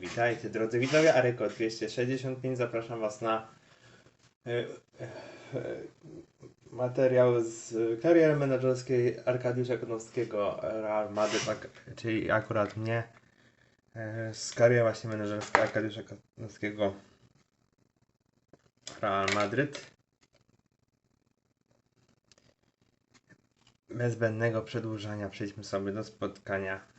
Witajcie drodzy widzowie, Aryko 265, zapraszam was na e, e, materiał z kariery menedżerskiej Arkadiusza Konowskiego Real Madryt, czyli akurat mnie e, z kariery właśnie menedżerskiej Arkadiusza Konowskiego Real Madryt. Bez zbędnego przedłużania przejdźmy sobie do spotkania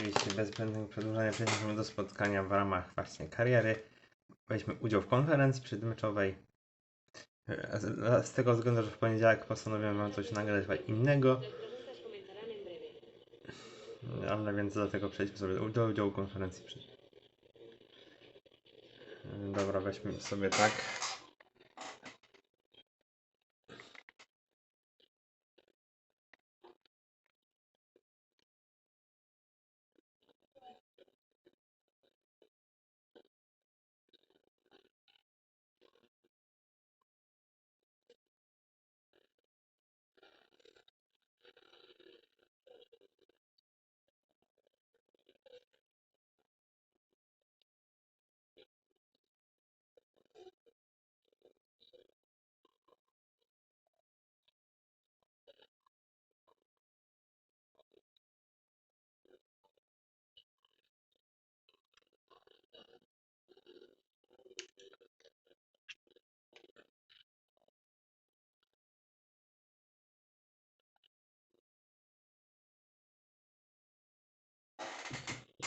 Oczywiście bez zbędnego przedłużania przechodzimy do spotkania w ramach właśnie kariery. Weźmy udział w konferencji przedmeczowej. E, Z, tego względu, że w poniedziałek postanowiłem wam coś nagrać innego, ale więc dlatego przejdźmy sobie do, udziału konferencji. E, Dobra, weźmy sobie tak.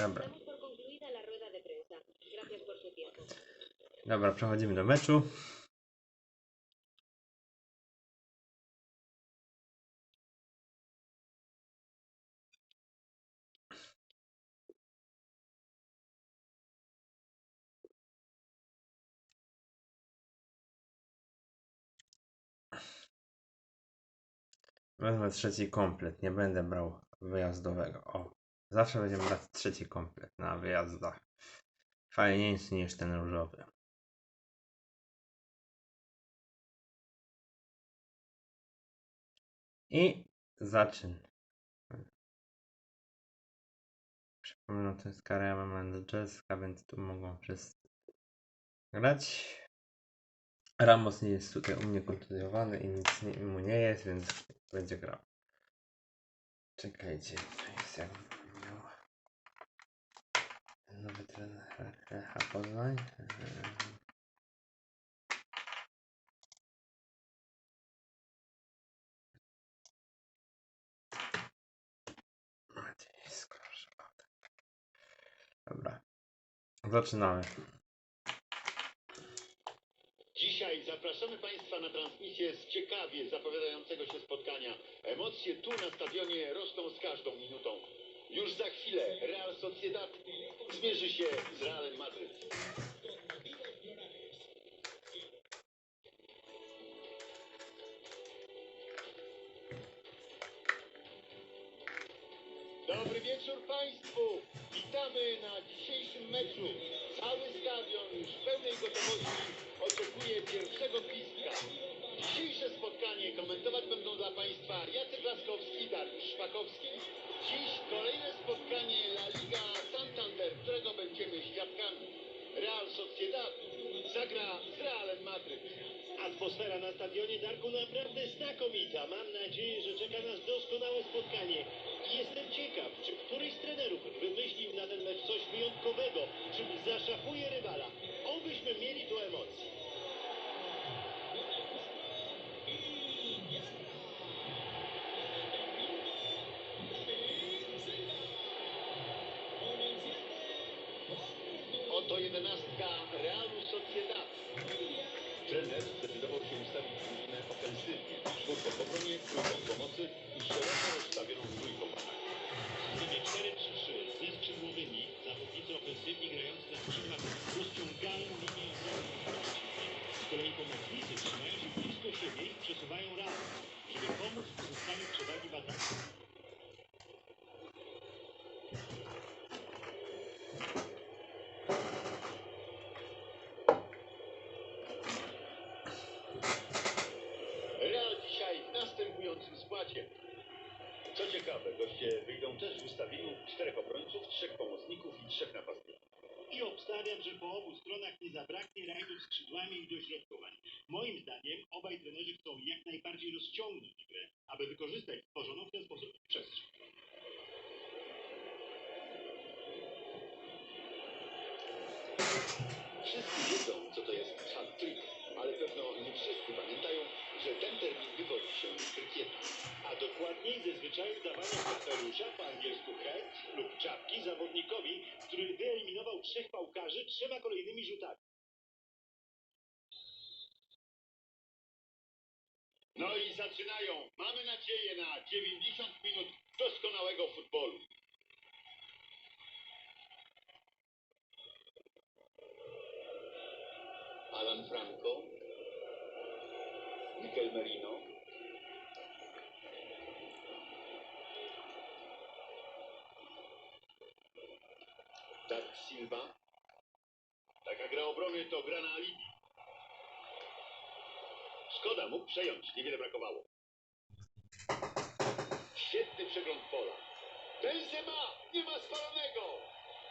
Tiempo. dobra, przechodzimy do meczu. Wezmę trzeci komplet, nie będę brał wyjazdowego. O, zawsze będziemy brać trzeci komplet na wyjazdach. Fajniejszy niż ten różowy. I zaczyn. Przypominam, to jest kariera menedżerska, więc tu mogą wszyscy grać. Ramos nie jest tutaj u mnie kontuzjowany i nic mu nie jest, więc będzie grał. Czekajcie, to jest jak nowy trener Lecha Poznań. Dobra. Zaczynamy. Dzisiaj zapraszamy Państwa na transmisję z ciekawie zapowiadającego się spotkania. Emocje tu na stadionie rosną z każdą minutą. Już za chwilę Real Sociedad zmierzy się z Realem Madryt. Dobry wieczór Państwu! Witamy na dzisiejszym meczu. Cały stadion już w pełnej gotowości oczekuje pierwszego gwizdka. Dzisiejsze spotkanie komentować będą dla Państwa Jacek Laskowski i Dariusz Szpakowski. Dziś kolejne spotkanie La Liga Santander, którego będziemy świadkami. Real Sociedad zagra z Realem Madryt. Atmosfera na stadionie Darku naprawdę znakomita. Mam nadzieję, że czeka nas doskonałe spotkanie. I jestem ciekaw, czy któryś z trenerów wymyślił na ten mecz coś wyjątkowego, czym zaszafuje rywala. Obyśmy mieli tu emocje. unijne ofensywie, czwórką po obronie, trójką pomocy i szeroko rozstawioną trójką ataku. W systemie 4-3-3 ze skrzydłowymi zawodnicy ofensywni grający na skrzydłach rozciągają linię obrony Z kolei pomocnicy trzymają się blisko siebie i przesuwają razem, żeby pomóc w uzyskaniu przewagi w ataku. Trzech pomocników i trzech napastników. I obstawiam, że po obu stronach nie zabraknie rajdów skrzydłami i dośrodkowań. Moim zdaniem obaj trenerzy chcą jak najbardziej rozciągnąć grę, aby wykorzystać stworzoną w ten sposób przestrzeń. Wszyscy wiedzą, co to jest hat-trick, ale pewno nie wszyscy pamiętają, że ten termin wywodzi się z krykietu. A dokładniej ze zwyczaju dawania kapelusza, po angielsku hat, lub czapki zawodnikowi, który wyeliminował trzech pałkarzy trzema kolejnymi rzutami. No i zaczynają. Mamy nadzieję na 90 minut doskonałego futbolu. Alan Franco, Mikel Merino, Silva. Taka gra obrony to gra na alibi. Szkoda, mógł przejąć, niewiele brakowało. Świetny przegląd pola. Benzema! Nie ma spalonego!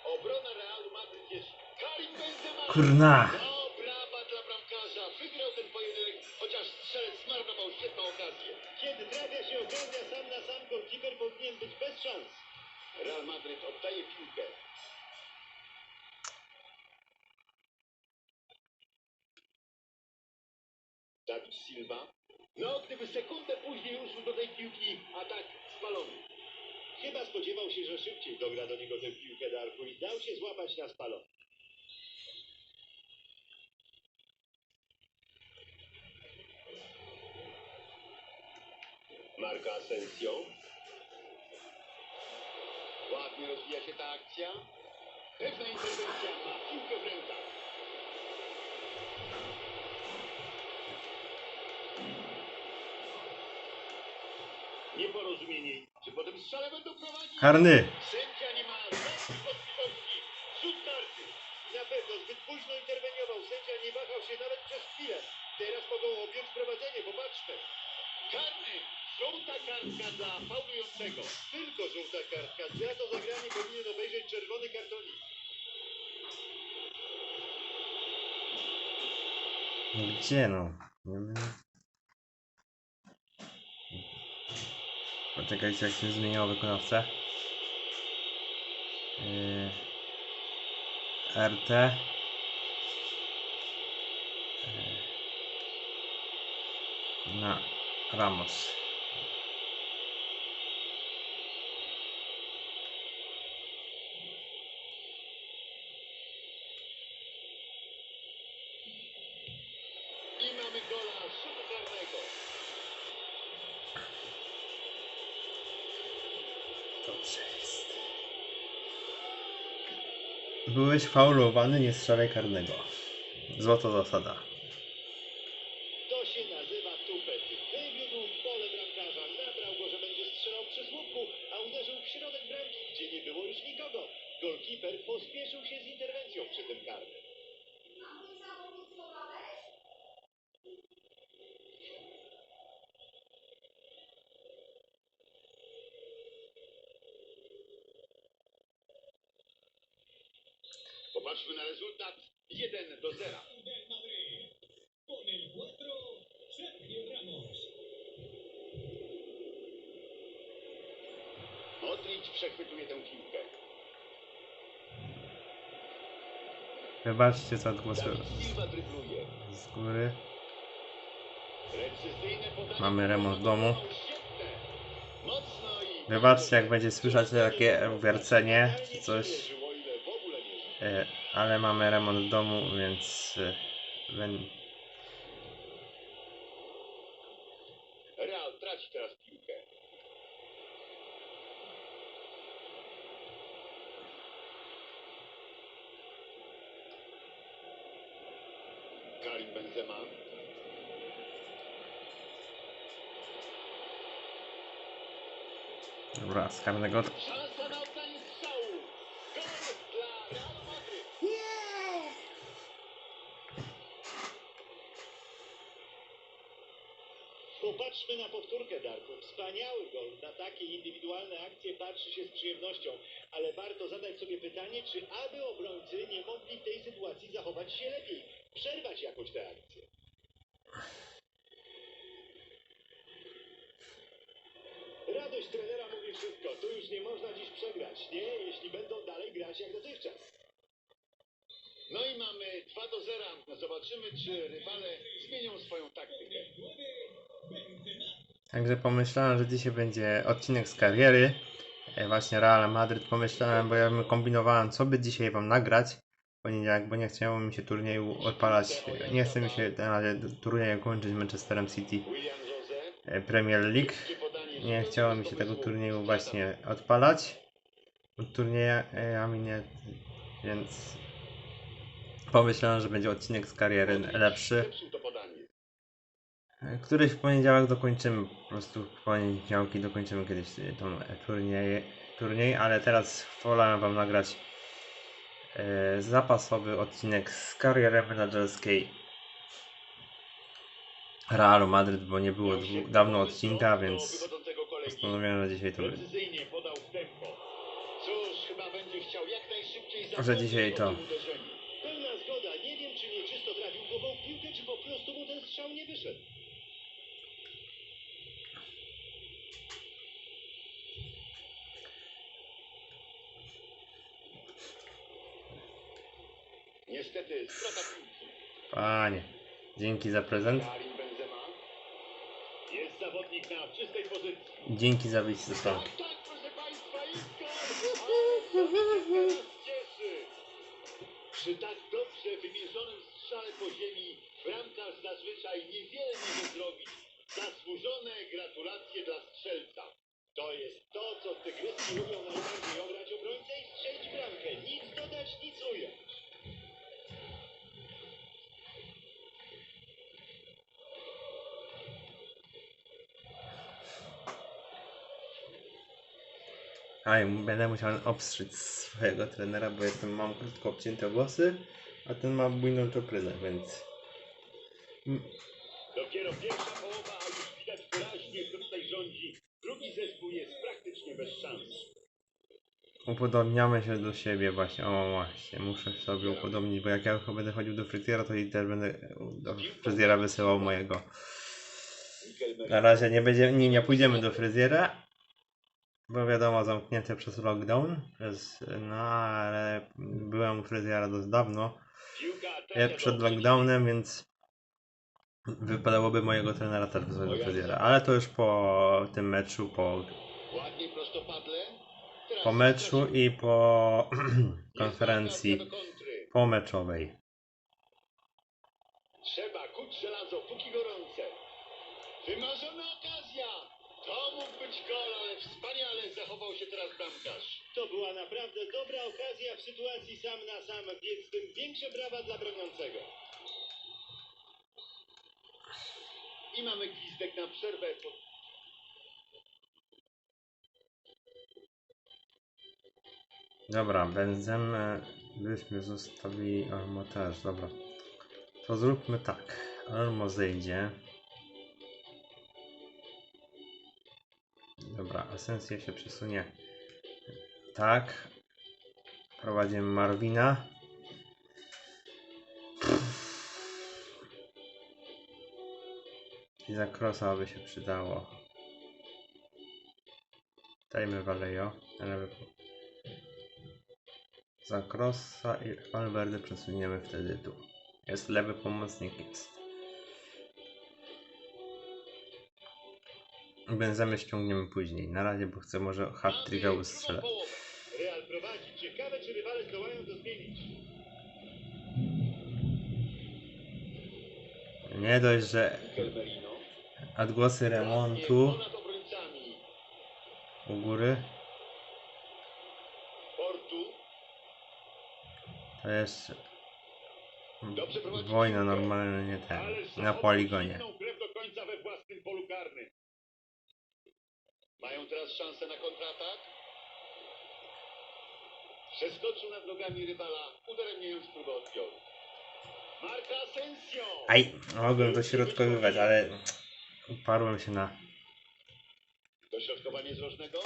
Obrona Realu Madryt jest Karim Benzema! Kurna! No, brawa dla bramkarza. Wygrał ten pojedynek, chociaż strzelec zmarnował świetną okazję. Kiedy trafia się okazja sam na sam, golkiper powinien być bez szans. Real Madryt oddaje piłkę. Silva. No, gdyby sekundę później ruszył do tej piłki, a tak spalony. Chyba spodziewał się, że szybciej dogra do niego tę piłkę Darku i dał się złapać na spalony. Marco Asensio. Ładnie rozwija się ta akcja. Pewna interwencja ma piłkę w rękach. Nieporozumienie. Czy potem strzale będą prowadzić? Karny! Sędzia nie ma żadnych wątpliwości. Rzut karty. Na pewno zbyt późno interweniował. Sędzia nie wahał się nawet przez chwilę. Teraz mogą objąć prowadzenie, popatrzmy. Karny. Żółta kartka dla faulującego. Tylko żółta kartka. Za to zagranie powinien obejrzeć czerwony kartonik. Gdzie no? Nie wiem. Poczekajcie jak się zmieniło wykonawcę. Yy, RT. Yy, na Ramos. Byłeś faulowany, nie strzelaj karnego. Złota zasada. To się nazywa tupet. Wywiódł w pole bramkarza, nabrał go, że będzie strzelał przy słupku, a uderzył w środek bramki, gdzie nie było już nikogo. Golkiper pospieszył się z interwencją przy tym karnym. Popatrzmy na rezultat. 1 do 0. del Madrid. Con el 4, Sergio Ramos. Modric przechwytuje tę piłkę. Wybaczcie za drybluje. z góry. Mamy remont domu. Wybaczcie jak będzie słyszać takie wiercenie czy coś. E, ale mamy remont domu, więc e, wen- Real traci teraz piłkę. Karim Benzema. Dobra, z karnego. Szansa takie indywidualne akcje patrzy się z przyjemnością. Ale warto zadać sobie pytanie, czy aby obrońcy nie mogli w tej sytuacji zachować się lepiej. Przerwać jakoś tę akcję. Radość trenera mówi wszystko. Tu już nie można dziś przegrać. Nie, jeśli będą dalej grać jak dotychczas. No i mamy 2 do 0. Zobaczymy, czy rywale zmienią swoją taktykę. Także pomyślałem, że dzisiaj będzie odcinek z kariery. e, Właśnie Real Madryt pomyślałem, bo ja bym kombinowałem, co by dzisiaj wam nagrać. Poniedziałek, bo nie chciało mi się turnieju odpalać. Nie chce mi się na razie turnieju kończyć Manchesterem City e, Premier League. Nie chciało mi się tego turnieju właśnie odpalać. Od turniejami nie, więc pomyślałem, że będzie odcinek z kariery lepszy. Któryś w poniedziałek dokończymy, po prostu w poniedziałki dokończymy kiedyś y, tą e, turniej, turniej ale teraz wolałem wam nagrać e, zapasowy odcinek z kariery menedżerskiej Realu Madryt, bo nie było dwu, dawno odcinka, więc postanowiłem, że dzisiaj to będzie. Że dzisiaj to. Pełna zgoda. Nie wiem, czy nieczysto trafił głową piłkę, czy po prostu mu ten strzał nie wyszedł. Niestety, strata piłki. Panie, dzięki za prezent. Karim Benzema. Jest zawodnik na czystej pozycji. Dzięki za wyjście ze stronki. Tak, tak, proszę Państwa, i cieszy. Przy tak dobrze wymierzonym strzale po ziemi bramkarz zazwyczaj niewiele może zrobić. Zasłużone gratulacje dla strzelca. To jest to, co tygryski lubią najbardziej ograć obrońcę i strzelić bramkę. Nic dodać, nic ująć. A będę musiał obstrzyć swojego trenera, bo jestem, mam krótko obcięte włosy, a ten ma bujną czupryzę, więc Dopiero pierwsza połowa, a już widać wyraźnie, kto tutaj rządzi. Drugi zespół jest praktycznie bez szans. upodobniamy się do siebie właśnie. O właśnie, muszę sobie upodobnić, bo jak ja będę chodził do fryzjera, to i też będę do fryzjera wysyłał mojego. Na razie nie będzie, nie, nie pójdziemy do fryzjera, bo wiadomo, zamknięte przez lockdown, no ale byłem u fryzjera dość dawno, trafia przed do lockdownem, więc wypadałoby mojego trenera też wysłać do fryzjera, ale to już po tym meczu, po, po meczu i po konferencji pomeczowej. Trzeba kuć żelazo, póki gorące. Wymarzona okazja. To mógł być gol, ale wspaniale zachował się teraz bramkarz. To była naprawdę dobra okazja w sytuacji sam na sam, więc tym większe brawa dla broniącego. I mamy gwizdek na przerwę. Dobra, Benzemę byśmy zostawili Olmo też, dobra. To zróbmy tak. Olmo zejdzie. Asensja się przesunie. Tak. Prowadzimy Marwina. I za Krosa by się przydało. Dajmy Valejo. za Krosa i Valverde przesuniemy wtedy tu. Jest lewy pomocnik, jest. Benzemy ściągniemy później. Na razie, bo chcę może hat-tricka ustrzelać. Real prowadzi. Ciekawe, czy rywale zdołają to zmienić. Nie dość, że odgłosy remontu u góry, to jest wojna piłkę. normalnie, nie ten, na poligonie. Przeskoczył nad nogami rywala, udaremniając próbę odbioru. Marka Asensio! Aj, mogłem dośrodkowywać, ale uparłem się na... Dośrodkowanie z rożnego.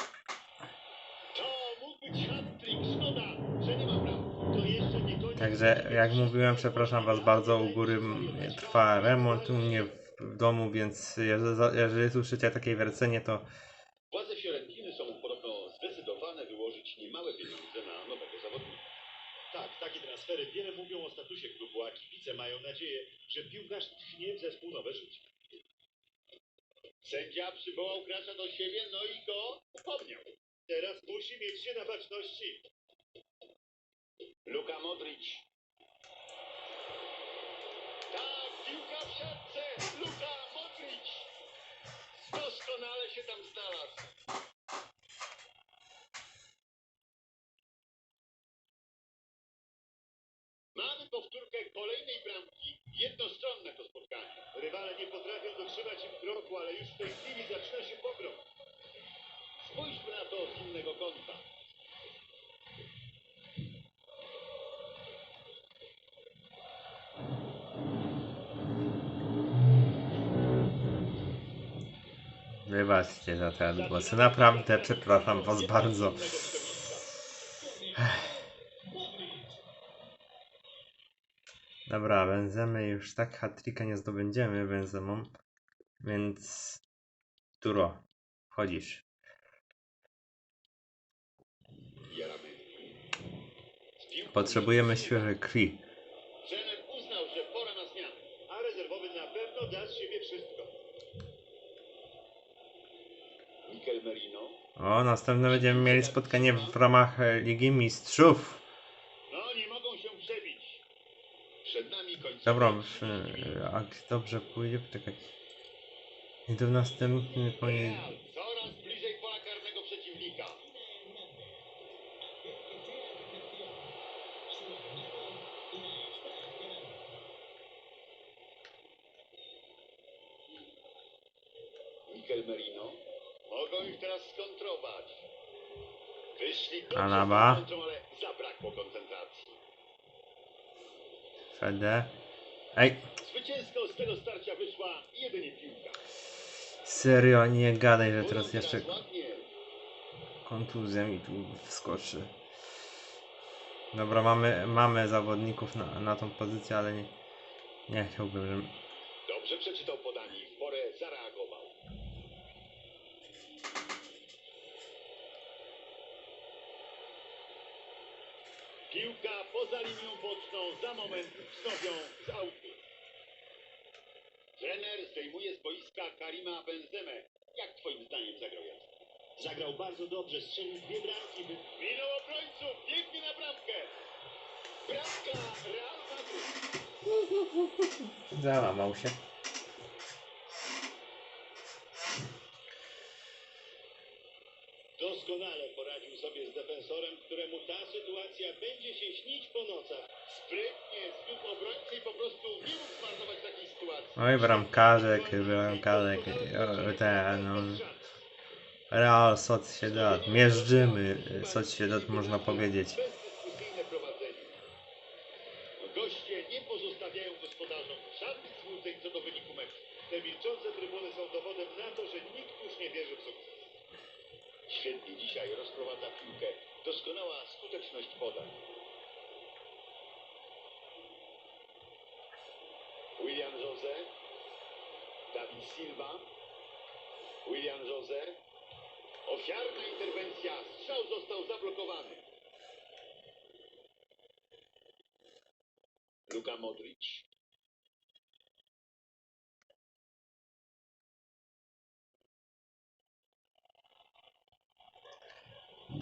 To mógł być hat-trick. Szkoda, że nie ma bram. To jeszcze nie koniec. Także jak mówiłem, przepraszam Was bardzo, u góry trwa remont u mnie w- domu, więc jeżeli, słyszycie takie wiercenie, to klubu, a kibice mają nadzieję, że piłkarz tchnie w zespół nowe życie. Sędzia przywołał gracza do siebie, no i go upomniał. Teraz musi mieć się na baczności. Luka Modric. Tak, piłka w siatce. Luka Modric. Doskonale się tam znalazł. Mamy powtórkę kolejnej bramki. Jednostronne to spotkanie. Rywale nie potrafią dotrzymać im kroku, ale już w tej chwili zaczyna się pogrom. Spójrzmy na to z innego kąta. wybaczcie za te odgłosy. Naprawdę przepraszam Was bardzo. Dobra, Benzemy już tak hat-tricka nie zdobędziemy Benzemą, więc Turo, wchodzisz. Potrzebujemy świeżej krwi. Trener uznał, że pora na zmianę. A rezerwowy na pewno da z siebie wszystko. Mikel Merino. O, następne będziemy mieli spotkanie w ramach e, Ligi Mistrzów. No, nie mogą się przebić. Przed nami końcowa. Dobra, już, e, jak dobrze pójdzie, poczekaj. I to w następny. Real coraz bliżej pola karnego przeciwnika. Mikel Merino. Mogą ich teraz skontrować. Wyszli dobrze Alaba. z ale zabrakło koncentracji. Fede. Ej, Zwycięsko z tego starcia wyszła jedynie piłka. Serio, nie gadaj, że teraz jeszcze kontuzja mi tu wskoczy. Dobra, mamy, mamy zawodników na, na tą pozycję, ale nie, nie chciałbym, żeby... Dobrze przeczytał podanie i w porę zareagował. Piłka poza linią boczną, za moment wznowią z autu. Trener zdejmuje z boiska Karima Benzemę. Jak twoim zdaniem zagrał Jacek? Zagrał bardzo dobrze, strzelił dwie bramki, by Minął obrońców, biegnie na bramkę. Bramka Real Madrid. Załamał się. Doskonale poradził sobie z defensorem, któremu ta sytuacja będzie się śnić po nocach. Sprytnie zbił obrońcę i po prostu nie mógł zmarnować takiej sytuacji. Oj, bramkarzek, bramkarzek, o, no... Real Sociedad, mierzymy Sociedad, można powiedzieć.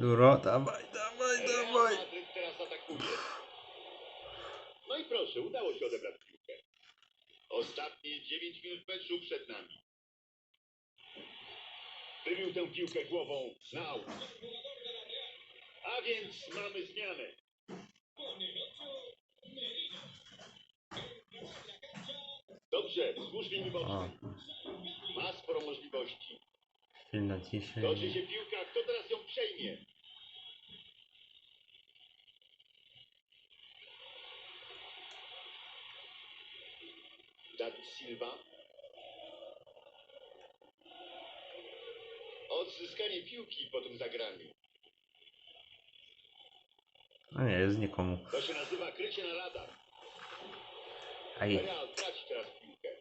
Duro, dawaj, dawaj, dawaj. Madryt teraz atakuje. No i proszę, udało się odebrać piłkę. Ostatnie 9 minut meczu przed nami. Wybił tę piłkę głową na aut. A więc mamy zmianę. Dobrze, O, bocznej. Ma sporo możliwości. ciszy. Toczy się piłka, kto teraz ją przejmie? Dawid Silva. Odzyskanie piłki po tym zagraniu. A nie, jest nikomu. To się nazywa krycie na radar. Aj. Real traci teraz piłkę.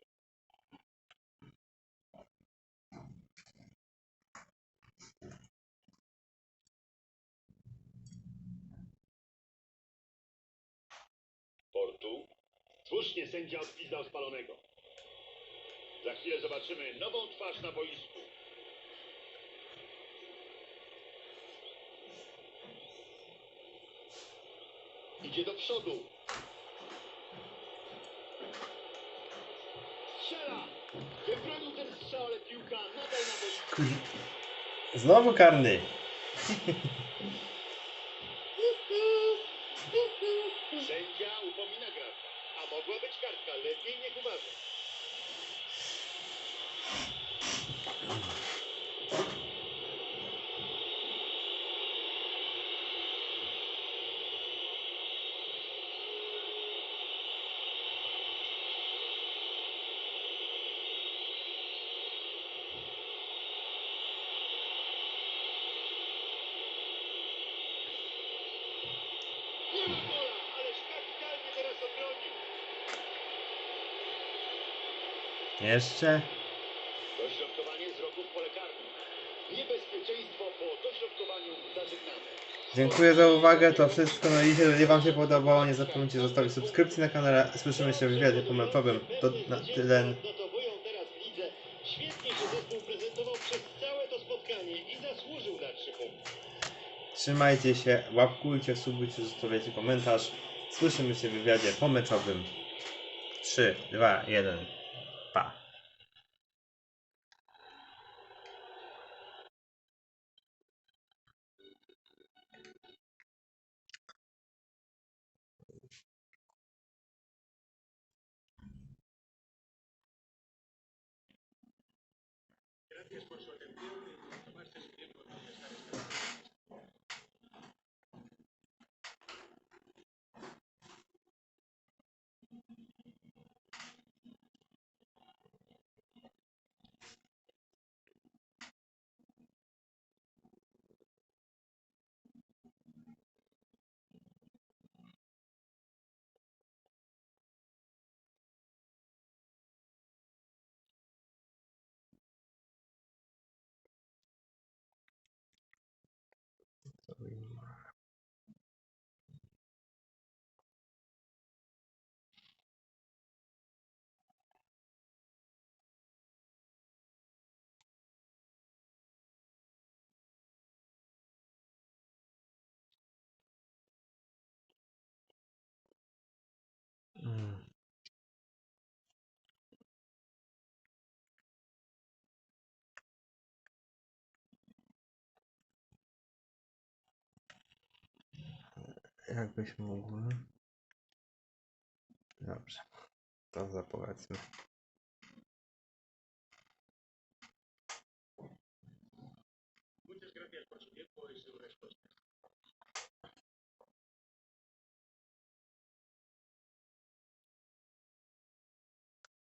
Sędzia odpizdał spalonego. Za chwilę zobaczymy nową twarz na boisku. Idzie do przodu. Strzela! Wybronił ten strzał, ale piłka nadal na boisku. Znowu karny. Sędzia upomina gracza. A mogła być kartka, lepiej niech uważa. Nie ma gola, ależ kapitalnie teraz obronił. Jeszcze. Dośrodkowanie z rogu w pole karne. Niebezpieczeństwo po dośrodkowaniu zażegnane. Dziękuję za uwagę, to wszystko na dzisiaj. Jeżeli Wam się podobało, nie zapomnijcie zostawić subskrypcji na kanale. Słyszymy się w wywiadzie pomeczowym. To na tyle. Notowują teraz w lidze. Świetnie się zespół prezentował przez całe to spotkanie i zasłużył na trzy punkty. Trzymajcie się, łapkujcie, subujcie, zostawiajcie komentarz. Słyszymy się w wywiadzie pomeczowym. 3, 2, 1. esfuerzo que emprende, tomarse su tiempo. Mm. Jakbyś mógł. Dobrze. To zapowiedzmy. Muchas gracias por su tiempo y su respuesta.